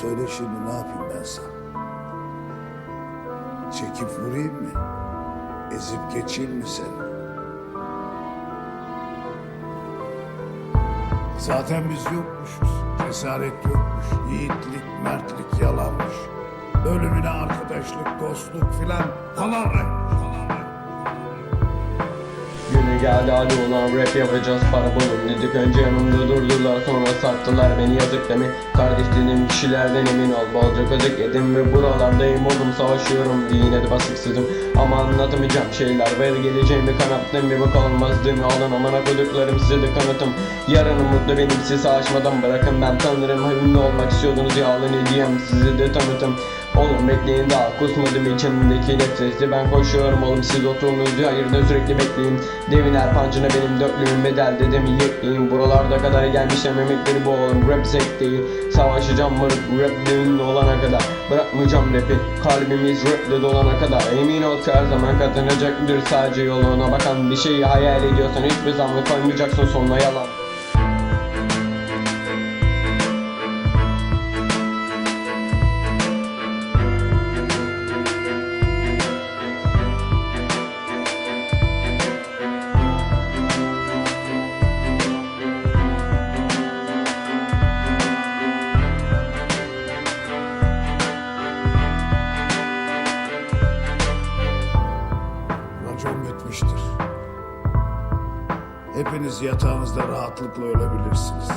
Söyle şimdi ne yapayım ben sana? Çekip vurayım mı? Ezip geçeyim mi seni? Zaten biz yokmuşuz. Cesaret yokmuş. Yiğitlik, mertlik yalanmış. Ölümüne arkadaşlık, dostluk filan palavra. Günü geldi hadi ulan rap yapacağız para bulun dedik. Önce yanımda durdular sonra sattılar beni yazık demi Kardeş dediğim kişilerden emin ol bolca kazık yedim ve buralardayım oğlum savaşıyorum yine de basıksızım Ama anlatamayacağım şeyler ver geleceğimi kanattım bir bak olmaz değil mi? Alın amana koyduklarım size de kanıtım. Yarın umutlu benim sizi açmadan bırakın. Ben tanırım ünlü olmak istiyordunuz ya alın hediyem size de tanıtım Oğlum bekleyin daha kusmadım içimdeki nefreti Ben koşuyorum oğlum siz oturunuz hayırda sürekli bekleyin. Devin Erpancı'na benim dörtlüğüm bedel dedim yekleyeyim Buralarda kadar gelmişim emekleri bu oğlum rap zevk değil Savaşacağım moruk rap ünlü olana kadar? Bırakmayacağım rapi kalbimiz raple dolana kadar. Emin ol ki her zaman kazanacaktır sadece yoluna bakan Bir şeyi hayal ediyorsan hiçbir zaman koymayacaksın sonuna yalan Hepiniz yatağınızda rahatlıkla ölebilirsiniz.